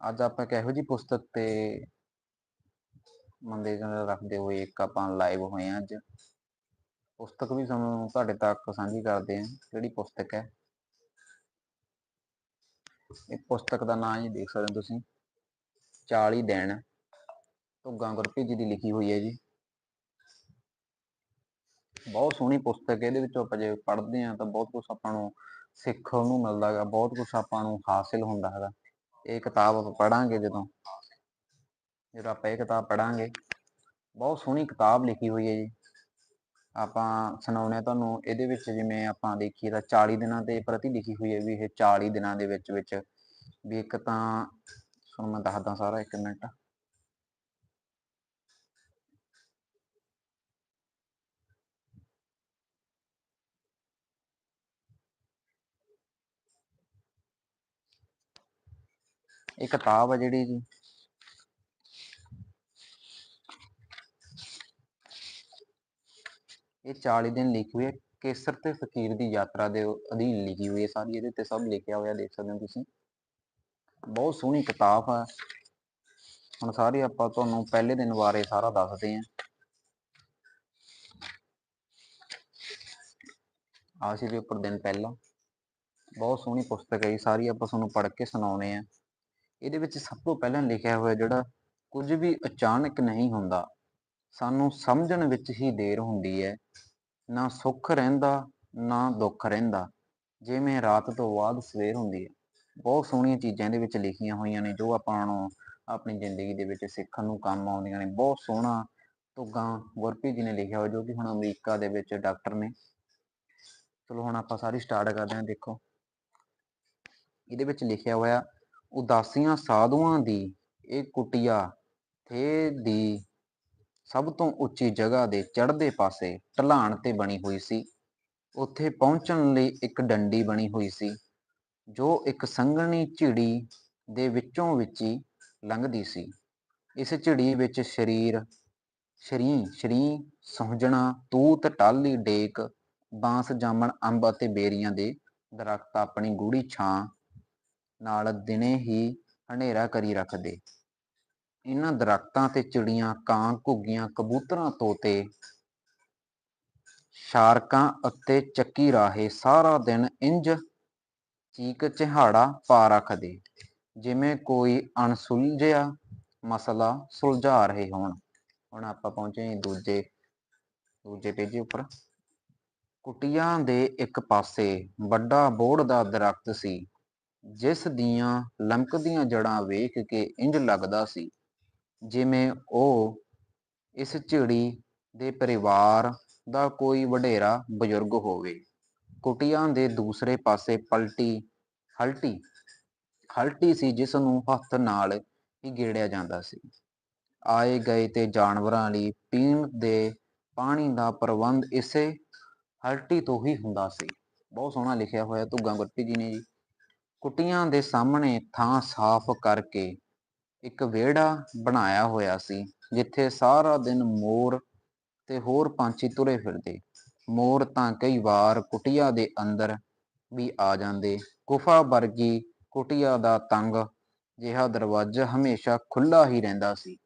ਅੱਜ ਆਪਾਂ ਇੱਕ ਇਹੋ ਜਿਹੀ ਪੁਸਤਕ ਤੇ ਮੰਦੇ ਰੱਖਦੇ ਹੋਏ ਇੱਕ ਆਪਾਂ ਲਾਈਵ ਹੋਏ ਹਾਂ ਅੱਜ। ਪੁਸਤਕ ਵੀ ਤੁਹਾਨੂੰ ਤੁਹਾਡੇ ਤੱਕ ਸਾਂਝੀ ਕਰਦੇ ਹਾਂ, ਕਿਹੜੀ ਪੁਸਤਕ ਹੈ? ਇਹ ਪੁਸਤਕ ਦਾ ਨਾਮ ਜੀ ਦੇਖ ਸਕਦੇ ਹੋ ਤੁਸੀਂ 40 ਦਿਨ। ਧੁੱਗਾ ਗੁਰਪੀ ਜੀ ਦੀ ਲਿਖੀ ਹੋਈ ਹੈ ਜੀ। ਬਹੁਤ ਸੋਹਣੀ ਪੁਸਤਕ ਹੈ, ਇਹਦੇ ਵਿੱਚੋਂ ਆਪਾਂ ਜੇ ਪੜ੍ਹਦੇ ਹਾਂ ਤਾਂ ਬਹੁਤ ਕੁਝ ਆਪਾਂ ਨੂੰ ਸਿੱਖਣ ਨੂੰ ਮਿਲਦਾ ਹੈਗਾ, ਬਹੁਤ ਕੁਝ ਆਪਾਂ ਨੂੰ ਹਾਸਿਲ ਹੁੰਦਾ ਹੈਗਾ। ਇਹ ਕਿਤਾਬ ਆਪਾਂ ਪੜਾਂਗੇ ਜਦੋਂ। ਜਦੋਂ ਆਪਾਂ ਇਹ ਕਿਤਾਬ ਪੜਾਂਗੇ ਬਹੁਤ ਸੋਹਣੀ ਕਿਤਾਬ ਲਿਖੀ ਹੋਈ ਹੈ ਜੀ। ਆਪਾਂ ਸੁਣਾਉਣੇ ਤੁਹਾਨੂੰ, ਇਹਦੇ ਵਿੱਚ ਜਿਵੇਂ ਆਪਾਂ ਦੇਖੀਏ ਤਾਂ 40 ਦਿਨਾਂ ਦੇ ਪ੍ਰਤੀ ਲਿਖੀ ਹੋਈ ਹੈ ਵੀ ਇਹ 40 ਦਿਨਾਂ ਦੇ ਵਿੱਚ ਵਿੱਚ ਵੀ ਇੱਕ ਤਾਂ ਤੁਹਾਨੂੰ ਮੈਂ ਦੱਸਦਾ ਸਾਰਾ ਇੱਕ ਮਿੰਟ। ਇਹ ਕਿਤਾਬ ਆ ਜਿਹੜੀ ਜੀ ਇਹ 40 ਦਿਨ ਲਿਖੀ ਹੋਈ ਹੈ। ਕੇਸਰ ਤੇ ਫਕੀਰ ਦੀ ਯਾਤਰਾ ਦੇ ਅਧੀਨ ਲਿਖੀ ਹੋਈ ਹੈ ਸਾਰੀ। ਇਹਦੇ ਤੇ ਸਭ ਲਿਖਿਆ ਹੋਇਆ ਦੇਖ ਸਕਦੇ ਹੋ ਤੁਸੀਂ। ਬਹੁਤ ਸੋਹਣੀ ਕਿਤਾਬ ਆ। ਹੁਣ ਸਾਰੀ ਆਪਾਂ ਤੁਹਾਨੂੰ ਪਹਿਲੇ ਦਿਨ ਬਾਰੇ ਸਾਰਾ ਦੱਸਦੇ ਆਂ ਆਸੀ ਦੇ ਉੱਪਰ ਦਿਨ ਪਹਿਲਾਂ। ਬਹੁਤ ਸੋਹਣੀ ਪੁਸਤਕ ਹੈ ਜੀ। ਸਾਰੀ ਆਪਾਂ ਤੁਹਾਨੂੰ ਪੜ੍ਹ ਕੇ ਸੁਣਾਉਣੇ ਆ ਇਹਦੇ ਵਿੱਚ ਸਭ ਤੋਂ ਪਹਿਲਾਂ ਲਿਖਿਆ ਹੋਇਆ ਜਿਹੜਾ ਕੁਝ ਵੀ ਅਚਾਨਕ ਨਹੀਂ ਹੁੰਦਾ, ਸਾਨੂੰ ਸਮਝਣ ਵਿੱਚ ਹੀ ਦੇਰ ਹੁੰਦੀ ਹੈ। ਨਾ ਸੁੱਖ ਰਹਿੰਦਾ, ਨਾ ਦੁੱਖ ਰਹਿੰਦਾ। ਜਿਵੇਂ ਰਾਤ ਤੋਂ ਬਾਅਦ ਸਵੇਰ ਹੁੰਦੀ ਹੈ। ਬਹੁਤ ਸੋਹਣੀਆਂ ਚੀਜ਼ਾਂ ਇਹਦੇ ਵਿੱਚ ਲਿਖੀਆਂ ਹੋਈਆਂ ਨੇ, ਜੋ ਆਪਾਂ ਨੂੰ ਆਪਣੀ ਜ਼ਿੰਦਗੀ ਦੇ ਵਿੱਚ ਸਿੱਖਣ ਨੂੰ ਕੰਮ ਆਉਂਦੀਆਂ ਨੇ। ਬਹੁਤ ਸੋਹਣਾ ਤੁਗਾ ਗੁਰਪ੍ਰੀਤ ਜੀ ਨੇ ਲਿਖਿਆ ਹੋਇਆ, ਜੋ ਕਿ ਹੁਣ ਅਮਰੀਕਾ ਦੇ ਵਿੱਚ ਡਾਕਟਰ ਨੇ। ਚਲੋ ਹੁਣ ਆਪਾਂ ਸਾਰੀ ਸਟਾਰਟ ਕਰਦੇ ਹਾਂ, ਦੇਖੋ। ਇਹਦੇ ਵਿੱਚ ਲਿਖਿਆ ਹੋਇਆ ਉਦਾਸੀਆਂ ਸਾਧੂਆਂ ਦੀ ਇਹ ਕੁਟਿਆ ਥੇ ਦੀ ਸਭ ਤੋਂ ਉੱਚੀ ਜਗ੍ਹਾ ਦੇ ਚੜ੍ਹਦੇ ਪਾਸੇ ਢਲਾਣ ਤੇ ਬਣੀ ਹੋਈ ਸੀ। ਉੱਥੇ ਪਹੁੰਚਣ ਲਈ ਇੱਕ ਡੰਡੀ ਬਣੀ ਹੋਈ ਸੀ, ਜੋ ਇੱਕ ਸੰਘਣੀ ਝਿੜੀ ਦੇ ਵਿੱਚੋਂ ਵਿੱਚ ਹੀ ਲੰਘਦੀ ਸੀ। ਇਸ ਝਿੜੀ ਵਿੱਚ ਸਰੀਰ, ਸ਼ਰੀ ਸ਼ਰੀ, ਸਹੁਜਣਾ, ਤੂਤ ਟਾਲੀ ਡੇਕ, ਬਾਂਸ, ਜਾਮਣ, ਅੰਬ ਅਤੇ ਬੇਰੀਆਂ ਦੇ ਦਰਖਤ ਆਪਣੀ ਗੂੜੀ ਛਾਂ ਨਾਲ ਦਿਨੇ ਹੀ ਹਨੇਰਾ ਕਰੀ ਰੱਖਦੇ। ਇਹਨਾਂ ਦਰਖਤਾਂ ਤੇ ਚਿੜੀਆਂ, ਕਾਂ, ਘੁੱਗੀਆਂ, ਕਬੂਤਰਾਂ ਤੋਤੇ ਸ਼ਾਰਕਾਂ ਅਤੇ ਚੱਕੀ ਰਾਹੇ ਸਾਰਾ ਦਿਨ ਇੰਜ ਚੀਕ ਚਿਹਾੜਾ ਪਾ ਰੱਖਦੇ, ਜਿਵੇਂ ਕੋਈ ਅਣਸੁਲਝਿਆ ਮਸਲਾ ਸੁਲਝਾ ਰਹੇ ਹੋਣ। ਹੁਣ ਆਪਾਂ ਪਹੁੰਚੇ ਦੂਜੇ ਦੂਜੇ ਪੇਜ ਉੱਪਰ। ਕੁਟੀਆਂ ਦੇ ਇੱਕ ਪਾਸੇ ਵੱਡਾ ਬੋੜ ਦਾ ਦਰਖਤ ਸੀ। ਜਿਸ ਦੀਆਂ ਲਮਕਦੀਆਂ ਜੜਾਂ ਵੇਖ ਕੇ ਇੰਜ ਲੱਗਦਾ ਸੀ, ਜਿਵੇਂ ਉਹ ਇਸ ਝਿੜੀ ਦੇ ਪਰਿਵਾਰ ਦਾ ਕੋਈ ਵਡੇਰਾ ਬਜ਼ੁਰਗ ਹੋਵੇ। ਕੁਟੀਆਂ ਦੇ ਦੂਸਰੇ ਪਾਸੇ ਪਲਟੀ, ਹਲਟੀ ਹਲਟੀ ਸੀ ਜਿਸ ਨੂੰ ਹੱਥ ਨਾਲ ਹੀ ਗੇੜਿਆ ਜਾਂਦਾ ਸੀ। ਆਏ ਗਏ ਤੇ ਜਾਨਵਰਾਂ ਲਈ ਪੀਣ ਦੇ ਪਾਣੀ ਦਾ ਪ੍ਰਬੰਧ ਇਸੇ ਹਲਟੀ ਤੋਂ ਹੀ ਹੁੰਦਾ ਸੀ। ਬਹੁਤ ਸੋਹਣਾ ਲਿਖਿਆ ਹੋਇਆ, ਧੁੱਗਾ ਗੁਰਪ੍ਰੀਤ ਜੀ ਨੇ ਜੀ। ਕੁਟੀਆਂ ਦੇ ਸਾਹਮਣੇ ਥਾਂ ਸਾਫ਼ ਕਰਕੇ ਇੱਕ ਵਿਹੜਾ ਬਣਾਇਆ ਹੋਇਆ ਸੀ, ਜਿੱਥੇ ਸਾਰਾ ਦਿਨ ਮੋਰ ਤੇ ਹੋਰ ਪੰਛੀ ਤੁਰੇ ਫਿਰਦੇ। ਮੋਰ ਤਾਂ ਕਈ ਵਾਰ ਕੁਟੀਆ ਦੇ ਅੰਦਰ ਵੀ ਆ ਜਾਂਦੇ। ਗੁਫਾ ਵਰਗੀ ਕੁਟੀਆ ਦਾ ਤੰਗ ਜਿਹਾ ਦਰਵਾਜ਼ਾ ਹਮੇਸ਼ਾ ਖੁੱਲਾ ਹੀ ਰਹਿੰਦਾ ਸੀ।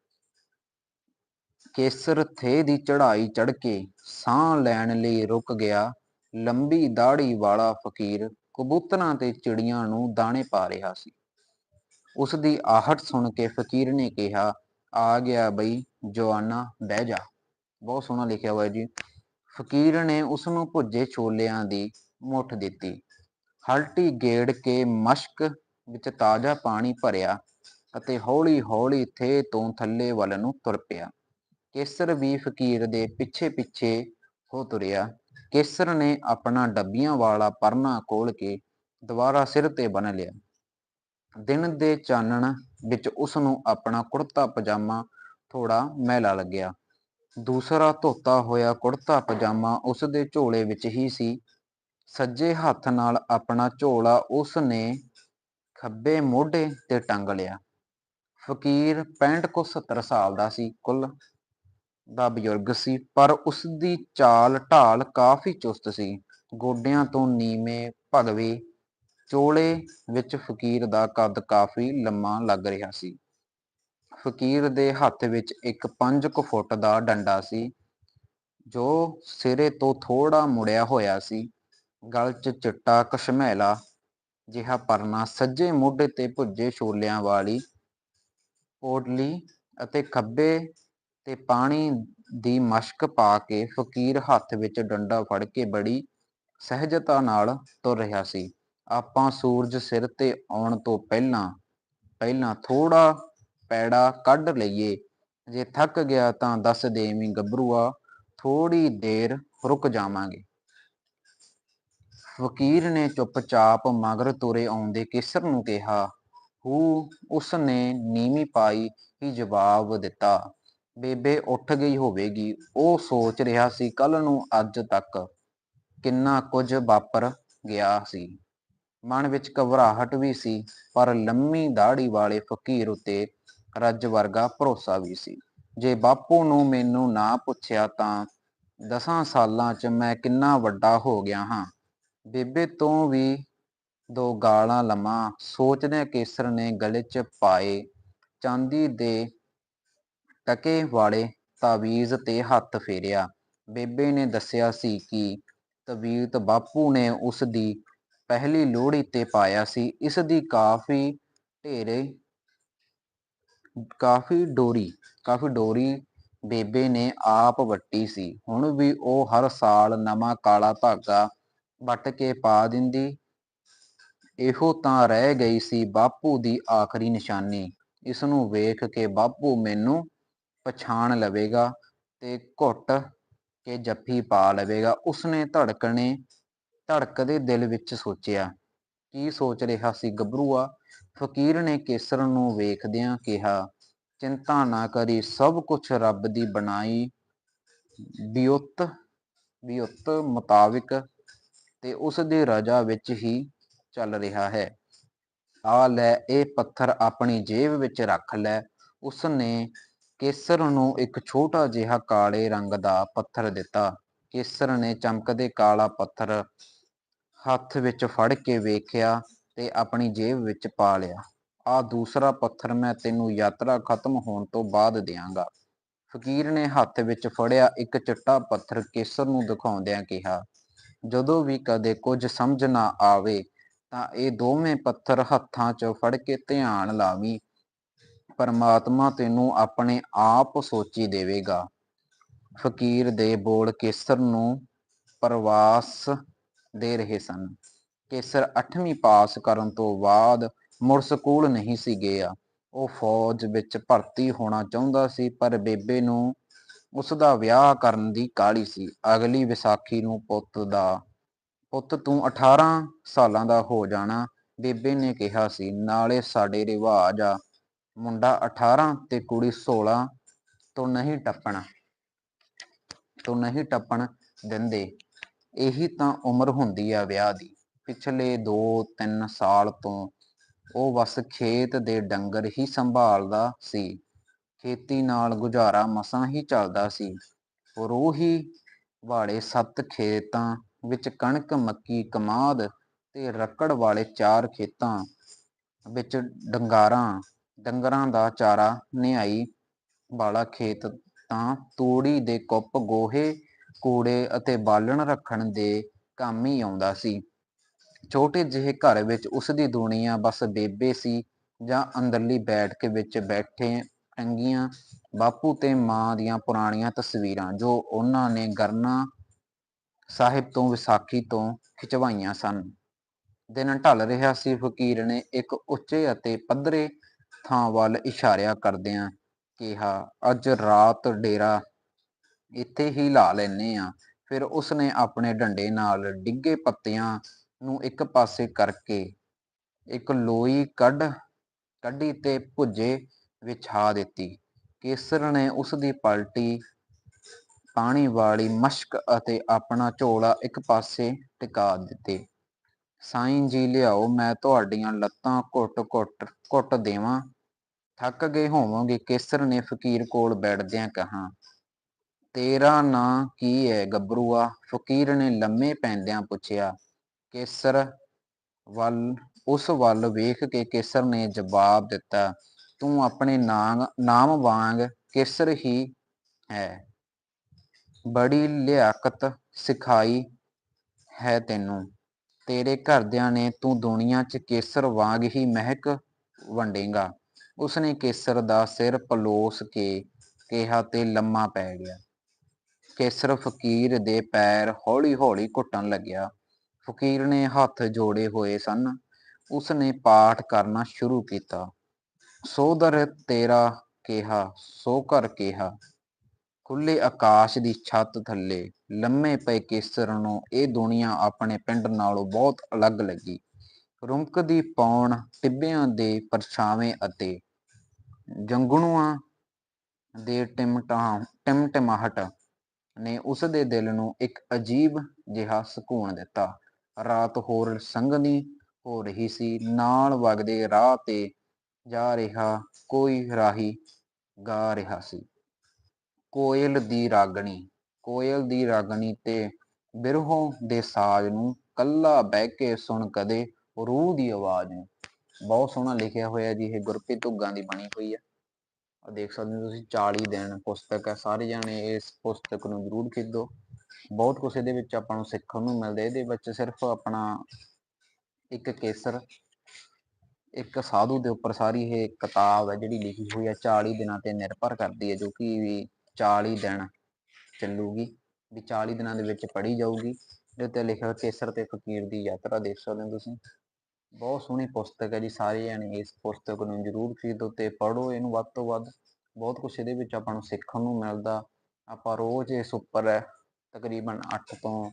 ਕੇਸਰ ਥੇ ਦੀ ਚੜ੍ਹਾਈ ਚੜ੍ਹ ਕੇ ਸਾਹ ਲੈਣ ਲਈ ਰੁਕ ਗਿਆ। ਲੰਬੀ ਦਾੜੀ ਵਾਲਾ ਫਕੀਰ ਕਬੂਤਰਾਂ ਤੇ ਚਿੜੀਆਂ ਨੂੰ ਦਾਣੇ ਪਾ ਰਿਹਾ ਸੀ। ਉਸ ਦੀ ਆਹਟ ਸੁਣ ਕੇ ਫਕੀਰ ਨੇ ਕਿਹਾ, ਆ ਗਿਆ ਬਈ, ਜਵਾਨਾ, ਬਹਿ ਜਾ। ਬਹੁਤ ਸੋਹਣਾ ਲਿਖਿਆ ਹੋਇਆ ਜੀ। ਫਕੀਰ ਨੇ ਉਸ ਨੂੰ ਭੁੱਜੇ ਛੋਲਿਆਂ ਦੀ ਮੁੱਠ ਦਿੱਤੀ। ਹਲਟੀ ਗੇੜ ਕੇ ਮਸ਼ਕ ਵਿੱਚ ਤਾਜ਼ਾ ਪਾਣੀ ਭਰਿਆ ਅਤੇ ਹੌਲੀ-ਹੌਲੀ ਥੇ ਤੋਂ ਥੱਲੇ ਵੱਲ ਨੂੰ ਤੁਰ ਪਿਆ। ਕੇਸਰ ਵੀ ਫਕੀਰ ਦੇ ਪਿੱਛੇ-ਪਿੱਛੇ ਹੋ ਤੁਰਿਆ। ਕੇਸਰ ਨੇ ਆਪਣਾ ਡੱਬੀਆਂ ਵਾਲਾ ਪਰਨਾ ਖੋਲ ਕੇ ਦੁਬਾਰਾ ਸਿਰ ਤੇ ਬੰਨ ਲਿਆ। ਦਿਨ ਦੇ ਚਾਨਣ ਵਿੱਚ ਉਸ ਨੂੰ ਆਪਣਾ ਕੁੜਤਾ ਪਜਾਮਾ ਥੋੜਾ ਮੈਲਾ ਲੱਗਿਆ। ਦੂਸਰਾ ਧੋਤਾ ਹੋਇਆ ਕੁੜਤਾ ਪਜਾਮਾ ਉਸ ਦੇ ਝੋਲੇ ਵਿੱਚ ਹੀ ਸੀ। ਸੱਜੇ ਹੱਥ ਨਾਲ ਆਪਣਾ ਝੋਲਾ ਉਸ ਨੇ ਖੱਬੇ ਮੋਢੇ ਤੇ ਟੰਗ ਲਿਆ। ਫਕੀਰ 65 ਕੋ 70 ਸਾਲ ਦਾ ਸੀ ਕੁੱਲ। ਦਾ ਬਜ਼ੁਰਗ ਸੀ, ਪਰ ਉਸ ਦੀ ਚਾਲ ਢਾਲ ਕਾਫੀ ਚੁਸਤ ਸੀ। ਗੋਡਿਆਂ ਤੋਂ ਨੀਵੇਂ, ਭਗਵੇ ਚੋਲੇ ਵਿੱਚ ਫਕੀਰ ਦਾ ਕੱਦ ਕਾਫੀ ਲੰਮਾ ਲੱਗ ਰਿਹਾ ਸੀ। ਫਕੀਰ ਦੇ ਹੱਥ ਵਿੱਚ ਇੱਕ 5 ਕੁ ਫੁੱਟ ਦਾ ਡੰਡਾ ਸੀ, ਜੋ ਸਿਰੇ ਤੋਂ ਥੋੜਾ ਮੁੜਿਆ ਹੋਇਆ ਸੀ। ਗਲ 'ਚ ਚਿੱਟਾ ਕਸ਼ਮੈਲਾ ਜਿਹਾ ਪਰਨਾ, ਸੱਜੇ ਮੋਢੇ ਤੇ ਭੁੱਜੇ ਛੋਲਿਆਂ ਵਾਲੀ ਪੋਟਲੀ ਅਤੇ ਖੱਬੇ ਤੇ ਪਾਣੀ ਦੀ ਮਸ਼ਕ ਪਾ ਕੇ ਫਕੀਰ ਹੱਥ ਵਿੱਚ ਡੰਡਾ ਫੜ ਕੇ ਬੜੀ ਸਹਿਜਤਾ ਨਾਲ ਤੁਰ ਰਿਹਾ ਸੀ। ਆਪਾਂ ਸੂਰਜ ਸਿਰ ਤੇ ਆਉਣ ਤੋਂ ਪਹਿਲਾਂ ਪਹਿਲਾਂ ਥੋੜਾ ਪੈੜਾ ਕੱਢ ਲਈਏ। ਜੇ ਥੱਕ ਗਿਆ ਤਾਂ ਦੱਸ ਦੇਵੀਂ ਗੱਭਰੂਆ ਥੋੜੀ ਦੇਰ ਰੁਕ ਜਾਵਾਂਗੇ। ਫਕੀਰ ਨੇ ਚੁੱਪਚਾਪ ਮਗਰ ਤੁਰੇ ਆਉਂਦੇ ਕੇਸਰ ਨੂੰ ਕਿਹਾ, ਹੂ ਉਸ ਨੇ ਨੀਵੀਂ ਪਾਈ ਹੀ ਜਵਾਬ ਦਿੱਤਾ। ਬੇਬੇ ਉੱਠ ਗਈ ਹੋਵੇਗੀ। ਉਹ ਸੋਚ ਰਿਹਾ ਸੀ ਕੱਲ ਨੂੰ ਅੱਜ ਤੱਕ ਕਿੰਨਾ ਕੁਝ ਵਾਪਰ ਗਿਆ ਸੀ। ਮਨ ਵਿੱਚ ਘਬਰਾਹਟ ਵੀ ਸੀ, ਪਰ ਲੰਮੀ ਦਾੜੀ ਵਾਲੇ ਫਕੀਰ ਉਤੇ ਰੱਜ ਵਰਗਾ ਭਰੋਸਾ ਵੀ ਸੀ। ਜੇ ਬਾਪੂ ਨੂੰ ਮੈਨੂੰ ਨਾ ਪੁੱਛਿਆ ਤਾਂ ਦਸਾਂ ਸਾਲਾਂ 'ਚ ਮੈਂ ਕਿੰਨਾ ਵੱਡਾ ਹੋ ਗਿਆ ਹਾਂ। ਬੇਬੇ ਤੋਂ ਵੀ ਦੋ ਗਾਲਾਂ ਲੰਮਾ ਸੋਚਦਿਆਂ ਕੇਸਰ ਨੇ ਗਲੇ 'ਚ ਪਾਏ। ਚਾਂਦੀ ਦੇ ਟਕੇ ਵਾਲੇ ਤਾਵੀਜ਼ ਤੇ ਹੱਥ ਫੇਰਿਆ। ਬੇਬੇ ਨੇ ਦੱਸਿਆ ਸੀ ਕਿ ਤਵੀਤ ਬਾਪੂ ਨੇ ਉਸ ਦੀ ਪਹਿਲੀ ਲੋਹੜੀ ਤੇ ਪਾਇਆ ਸੀ। ਇਸ ਦੀ ਕਾਫੀ ਢੇਰੇ, ਕਾਫੀ ਡੋਰੀ ਕਾਫੀ ਡੋਰੀ ਬੇਬੇ ਨੇ ਆਪ ਵੱਟੀ ਸੀ। ਹੁਣ ਵੀ ਉਹ ਹਰ ਸਾਲ ਨਵਾਂ ਕਾਲਾ ਧਾਗਾ ਵੱਟ ਕੇ ਪਾ ਦਿੰਦੀ। ਇਹੋ ਤਾਂ ਰਹਿ ਗਈ ਸੀ ਬਾਪੂ ਦੀ ਆਖਰੀ ਨਿਸ਼ਾਨੀ। ਇਸ ਨੂੰ ਵੇਖ ਕੇ ਬਾਪੂ ਮੈਨੂੰ ਪਛਾਣ ਲਵੇਗਾ ਤੇ ਘੁੱਟ ਕੇ ਜੱਫੀ ਪਾ ਲਵੇਗਾ। ਉਸਨੇ ਧੜਕਣੇ, ਧੜਕਦੇ ਦਿਲ ਵਿੱਚ ਸੋਚਿਆ, ਕੀ ਸੋਚ ਰਿਹਾ ਸੀ ਗੱਭਰੂਆ? ਫਕੀਰ ਨੇ ਕੇਸਰ ਨੂੰ ਵੇਖਦਿਆਂ ਕਿਹਾ, ਚਿੰਤਾ ਨਾ ਕਰੀ, ਸਭ ਕੁਝ ਰੱਬ ਦੀ ਬਣਾਈ, ਬਿਉਤ ਬਿਉਤ ਮੁਤਾਬਿਕ ਤੇ ਉਸ ਦੀ ਰਜ਼ਾ ਵਿੱਚ ਹੀ ਚੱਲ ਰਿਹਾ ਹੈ। ਆ ਲੈ, ਇਹ ਪੱਥਰ ਆਪਣੀ ਜੇਬ ਵਿੱਚ ਰੱਖ ਲੈ। ਉਸ ਨੇ ਕੇਸਰ ਨੂੰ ਇੱਕ ਛੋਟਾ ਜਿਹਾ ਕਾਲੇ ਰੰਗ ਦਾ ਪੱਥਰ ਦਿੱਤਾ। ਕੇਸਰ ਨੇ ਚਮਕਦੇ ਕਾਲਾ ਪੱਥਰ ਹੱਥ ਵਿੱਚ ਫੜ ਕੇ ਵੇਖਿਆ ਤੇ ਆਪਣੀ ਜੇਬ ਵਿੱਚ ਪਾ ਲਿਆ। ਆ ਦੂਸਰਾ ਪੱਥਰ ਮੈਂ ਤੈਨੂੰ ਯਾਤਰਾ ਖਤਮ ਹੋਣ ਤੋਂ ਬਾਅਦ ਦਿਆਂਗਾ। ਫਕੀਰ ਨੇ ਹੱਥ ਵਿੱਚ ਫੜਿਆ ਇੱਕ ਚਿੱਟਾ ਪੱਥਰ ਕੇਸਰ ਨੂੰ ਦਿਖਾਉਂਦਿਆਂ ਕਿਹਾ, ਜਦੋਂ ਵੀ ਕਦੇ ਕੁਝ ਸਮਝ ਨਾ ਆਵੇ ਤਾਂ ਇਹ ਦੋਵੇਂ ਪੱਥਰ ਹੱਥਾਂ 'ਚ ਫੜ ਕੇ ਧਿਆਨ ਲਾਵੀਂ। ਪਰਮਾਤਮਾ ਤੈਨੂੰ ਆਪਣੇ ਆਪ ਸੋਚੀ ਦੇਵੇਗਾ। ਫਕੀਰ ਦੇ ਬੋਲ ਕੇਸਰ ਨੂੰ ਪ੍ਰਵਾਸ ਦੇ ਰਹੇ ਸਨ। ਕੇਸਰ 8ਵੀਂ ਪਾਸ ਕਰਨ ਤੋਂ ਬਾਅਦ ਮੁੜ ਸਕੂਲ ਨਹੀਂ ਸੀ ਗਿਆ। ਉਹ ਫੌਜ ਵਿੱਚ ਭਰਤੀ ਹੋਣਾ ਚਾਹੁੰਦਾ ਸੀ, ਪਰ ਬੇਬੇ ਨੂੰ ਉਸ ਦਾ ਵਿਆਹ ਕਰਨ ਦੀ ਕਾਹਲੀ ਸੀ। ਅਗਲੀ ਵਿਸਾਖੀ ਨੂੰ ਪੁੱਤ ਦਾ, ਪੁੱਤ ਤੂੰ 18 ਸਾਲਾਂ ਦਾ ਹੋ ਜਾਣਾ, ਬੇਬੇ ਨੇ ਕਿਹਾ ਸੀ, ਨਾਲੇ ਸਾਡੇ ਰਿਵਾਜ ਆ। ਮੁੰਡਾ 18 ਤੇ ਕੁੜੀ 16 ਤੋਂ ਨਹੀਂ ਟੱਪਣ, ਤੋਂ ਨਹੀਂ ਟੱਪਣ ਦਿੰਦੇ। ਇਹੀ ਤਾਂ ਉਮਰ ਹੁੰਦੀ ਆ ਵਿਆਹ ਦੀ। ਪਿਛਲੇ 2-3 ਸਾਲ ਤੋਂ ਉਹ ਬਸ ਖੇਤ ਦੇ ਡੰਗਰ ਹੀ ਸੰਭਾਲਦਾ ਸੀ। ਖੇਤੀ ਨਾਲ ਗੁਜ਼ਾਰਾ ਮਸਾਂ ਹੀ ਚੱਲਦਾ ਸੀ। ਰੋਹੀ ਵਾਲੇ ਸੱਤ ਖੇਤਾਂ ਵਿੱਚ ਕਣਕ, ਮੱਕੀ, ਕਮਾਦ ਤੇ ਰੱਕੜ ਵਾਲੇ ਚਾਰ ਖੇਤਾਂ ਵਿੱਚ ਡੰਗਾਰਾਂ ਡੰਗਰਾਂ ਦਾ ਚਾਰਾ ਨਿਆਈ ਵਾਲਾ ਖੇਤ, ਤਾਂ ਤੂੜੀ ਦੇ ਕੁੱਪ ਗੋਹੇ, ਕੂੜੇ ਅਤੇ ਬਾਲਣ ਰੱਖਣ ਦੇ ਕੰਮ ਹੀ ਆਉਂਦਾ ਸੀ। ਛੋਟੇ ਜਿਹੇ ਘਰ ਵਿੱਚ ਉਸ ਦੀ ਦੁਨੀਆ ਬਸ ਬੇਬੇ ਸੀ ਜਾਂ ਅੰਦਰਲੀ ਬੈਠਕ ਵਿੱਚ ਬੈਠੇ ਟੰਗੀਆਂ ਬਾਪੂ ਤੇ ਮਾਂ ਦੀਆਂ ਪੁਰਾਣੀਆਂ ਤਸਵੀਰਾਂ, ਜੋ ਉਹਨਾਂ ਨੇ ਗਰਨਾ ਸਾਹਿਬ ਤੋਂ ਵਿਸਾਖੀ ਤੋਂ ਖਿਚਵਾਈਆਂ ਸਨ। ਦਿਨ ਢਲ ਰਿਹਾ ਸੀ, ਫਕੀਰ ਨੇ ਇੱਕ ਉੱਚੇ ਅਤੇ ਪੱਧਰੇ ਥਾਂ ਵੱਲ ਇਸ਼ਾਰਿਆ ਕਰਦਿਆਂ ਕਿਹਾ, ਅੱਜ ਰਾਤ ਡੇਰਾ ਇੱਥੇ ਹੀ ਲਾ ਲੈਨੇ ਆ। ਫਿਰ ਉਸਨੇ ਆਪਣੇ ਡੰਡੇ ਨਾਲ ਡਿੱਗੇ ਪੱਤਿਆਂ ਨੂੰ ਇੱਕ ਪਾਸੇ ਕਰਕੇ ਇੱਕ ਲੋਈ ਕੱਢ, ਕੱਢੀ ਤੇ ਭੁੱਜੇ ਵਿਛਾ ਦਿੱਤੀ। ਕੇਸਰ ਨੇ ਉਸ ਦੀ ਪਲਟੀ ਪਾਣੀ ਵਾਲੀ ਮਸ਼ਕ ਅਤੇ ਆਪਣਾ ਝੋਲਾ ਇੱਕ ਪਾਸੇ ਟਿਕਾ ਦਿੱਤੇ। ਸਾਈਂ ਜੀ ਲਿਆਓ, ਮੈਂ ਤੁਹਾਡੀਆਂ ਲੱਤਾਂ ਘੁੱਟ-ਘੁੱਟ ਘੁੱਟ ਦੇਵਾਂ। ਥੱਕ ਗਏ ਹੋਵੋਗੇ, ਕੇਸਰ ਨੇ ਫਕੀਰ ਕੋਲ ਬੈਠਦਿਆਂ ਕਹਾ, ਤੇਰਾ ਨਾਂ ਕੀ ਹੈ ਗੱਭਰੂਆ? ਫਕੀਰ ਨੇ ਲੰਮੇ ਪੈਂਦਿਆਂ ਪੁੱਛਿਆ, ਕੇਸਰ ਵੱਲ, ਉਸ ਵੱਲ ਵੇਖ ਕੇ ਕੇਸਰ ਨੇ ਜਵਾਬ ਦਿੱਤਾ, ਤੂੰ ਆਪਣੇ ਨਾਮ ਨਾਮ ਵਾਂਗ ਕੇਸਰ ਹੀ ਹੈ। ਬੜੀ ਲਿਆਕਤ ਸਿਖਾਈ ਹੈ ਤੈਨੂੰ। ਤੇਰੇ ਘਰਦਿਆਂ ਨੇ ਤੂੰ ਦੁਨੀਆ 'ਚ ਕੇਸਰ ਵਾਂਗ ਹੀ ਮਹਿਕ ਵੰਡੇਗਾ। ਉਸਨੇ ਕੇਸਰ ਦਾ ਸਿਰ ਪਲੋਸ ਕੇ ਕਿਹਾ ਤੇ ਲੰਮਾ ਪੈ ਗਿਆ। ਕੇਸਰ ਫਕੀਰ ਦੇ ਪੈਰ ਹੌਲੀ-ਹੌਲੀ ਘੁੱਟਣ ਲੱਗਿਆ। ਫਕੀਰ ਨੇ ਹੱਥ ਜੋੜੇ ਹੋਏ ਸਨ। ਉਸਨੇ ਪਾਠ ਕਰਨਾ ਸ਼ੁਰੂ ਕੀਤਾ। ਸੋ ਦਰ ਤੇਰਾ ਕਿਹਾ, ਸੋ ਘਰ ਕਿਹਾ। ਖੁੱਲੇ ਆਕਾਸ਼ ਦੀ ਛੱਤ ਥੱਲੇ, ਲੰਮੇ ਪਏ ਕੇਸਰ ਨੂੰ ਇਹ ਦੁਨੀਆ ਆਪਣੇ ਪਿੰਡ ਨਾਲੋਂ ਬਹੁਤ ਅਲੱਗ ਲੱਗੀ। ਰੁਮਕਦੀ ਪੌਣ ਟਿੱਬਿਆਂ ਦੇ ਪਰਛਾਵੇਂ ਅਤੇ ਜੰਗਣੂਆਂ ਦੇ ਟਿਮਟਾਂ, ਟਿਮਟਿਮਾਹਟ ਨੇ ਉਸ ਦੇ ਦਿਲ ਨੂੰ ਇੱਕ ਅਜੀਬ ਜਿਹਾ ਸਕੂਨ ਦਿੱਤਾ। ਰਾਤ ਹੋਰ ਸੰਘਣੀ ਹੋ ਰਹੀ ਸੀ, ਨਾਲ ਵਗਦੇ ਰਾਹ ਤੇ ਜਾ ਰਿਹਾ ਕੋਈ ਰਾਹੀ ਗਾ ਰਿਹਾ ਸੀ। ਕੋਇਲ ਦੀ ਰਾਗਣੀ, ਕੋਇਲ ਦੀ ਰਾਗਣੀ ਤੇ ਬਿਰਹੋਂ ਦੇ ਸਾਜ਼ ਨੂੰ ਕੱਲਾ ਬਹਿ ਕੇ ਸੁਣ ਕਦੇ ਰੂਹ ਦੀ ਆਵਾਜ਼ ਨੂੰ। ਬਹੁਤ ਸੋਹਣਾ ਲਿਖਿਆ ਹੋਇਆ ਜੀ, ਇਹ ਗੁਰਪ੍ਰੀਤ ਧੁੱਗਾਂ ਦੀ ਬਣੀ ਹੋਈ ਹੈ ਆ ਦੇਖ ਸਕਦੇ ਹੋ ਤੁਸੀਂ 40 ਦਿਨ ਪੁਸਤਕ ਹੈ ਸਾਰੇ ਜਾਣੇ ਇਸ ਪੁਸਤਕ ਨੂੰ ਜ਼ਰੂਰ ਖਰੀਦੋ। ਬਹੁਤ ਕੁਝ ਇਹਦੇ ਵਿੱਚ ਆਪਾਂ ਨੂੰ ਸਿੱਖਣ ਨੂੰ ਮਿਲਦਾ, ਇਹਦੇ ਵਿੱਚ ਸਿਰਫ ਆਪਣਾ ਇੱਕ ਕੇਸਰ, ਇੱਕ ਸਾਧੂ ਦੇ ਉੱਪਰ ਸਾਰੀ ਇਹ ਕਿਤਾਬ ਹੈ ਜਿਹੜੀ ਲਿਖੀ ਹੋਈ ਹੈ 40 ਦਿਨਾਂ ਤੇ ਨਿਰਭਰ ਕਰਦੀ ਹੈ ਜੋ ਕਿ ਵੀ 40 ਦਿਨ ਚੱਲੂਗੀ, ਵੀ 40 ਦਿਨਾਂ ਦੇ ਵਿੱਚ ਪੜ੍ਹੀ ਜਾਊਗੀ, ਇਹਦੇ ਉੱਤੇ ਲਿਖਿਆ ਕੇਸਰ ਤੇ ਫਕੀਰ ਦੀ ਯਾਤਰਾ ਦੇਖ ਸਕਦੇ ਹੋ ਤੁਸੀਂ। ਬਹੁਤ ਸੋਹਣੀ ਪੁਸਤਕ ਹੈ ਜੀ, ਸਾਰੇ ਜਾਣੇ ਇਸ ਪੁਸਤਕ ਨੂੰ ਜ਼ਰੂਰ ਖਰੀਦੋ ਤੇ ਪੜ੍ਹੋ, ਇਹਨੂੰ ਵੱਧ ਤੋਂ ਵੱਧ ਬਹੁਤ ਕੁਝ ਇਹਦੇ ਵਿੱਚ ਆਪਾਂ ਨੂੰ ਸਿੱਖਣ ਨੂੰ ਮਿਲਦਾ। ਆਪਾਂ ਰੋਜ਼ ਇਸ ਉੱਪਰ ਤਕਰੀਬਨ 8 ਤੋਂ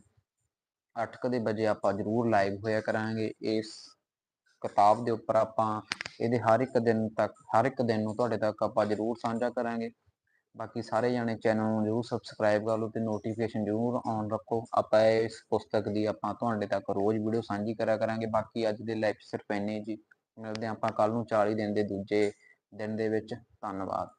8 ਕੁ ਵਜੇ ਆਪਾਂ ਜ਼ਰੂਰ ਲਾਈਵ ਹੋਇਆ ਕਰਾਂਗੇ। ਇਸ ਕਿਤਾਬ ਦੇ ਉੱਪਰ ਆਪਾਂ, ਇਹਦੇ ਹਰ ਇੱਕ ਦਿਨ ਤੱਕ, ਹਰ ਇੱਕ ਦਿਨ ਨੂੰ ਤੁਹਾਡੇ ਤੱਕ ਆਪਾਂ ਜ਼ਰੂਰ ਸਾਂਝਾ ਕਰਾਂਗੇ। ਬਾਕੀ ਸਾਰੇ ਜਾਣੇ ਚੈਨਲ ਨੂੰ ਜ਼ਰੂਰ ਸਬਸਕ੍ਰਾਈਬ ਕਰ ਲਓ ਤੇ ਨੋਟੀਫਿਕੇਸ਼ਨ ਜ਼ਰੂਰ ਆਨ ਰੱਖੋ। ਆਪਾਂ ਇਸ ਪੁਸਤਕ ਦੀ ਆਪਾਂ ਤੁਹਾਡੇ ਤੱਕ ਰੋਜ਼ ਵੀਡੀਓ ਸਾਂਝੀ ਕਰਿਆ ਕਰਾਂਗੇ। ਬਾਕੀ ਅੱਜ ਦੇ ਲਾਈਵ ਸਿਰਫ ਇੰਨੇ ਜੀ। ਮਿਲਦੇ ਹਾਂ ਆਪਾਂ ਕੱਲ ਨੂੰ 40 ਦਿਨ ਦੇ ਦੂਜੇ ਦਿਨ ਦੇ ਵਿੱਚ। ਧੰਨਵਾਦ।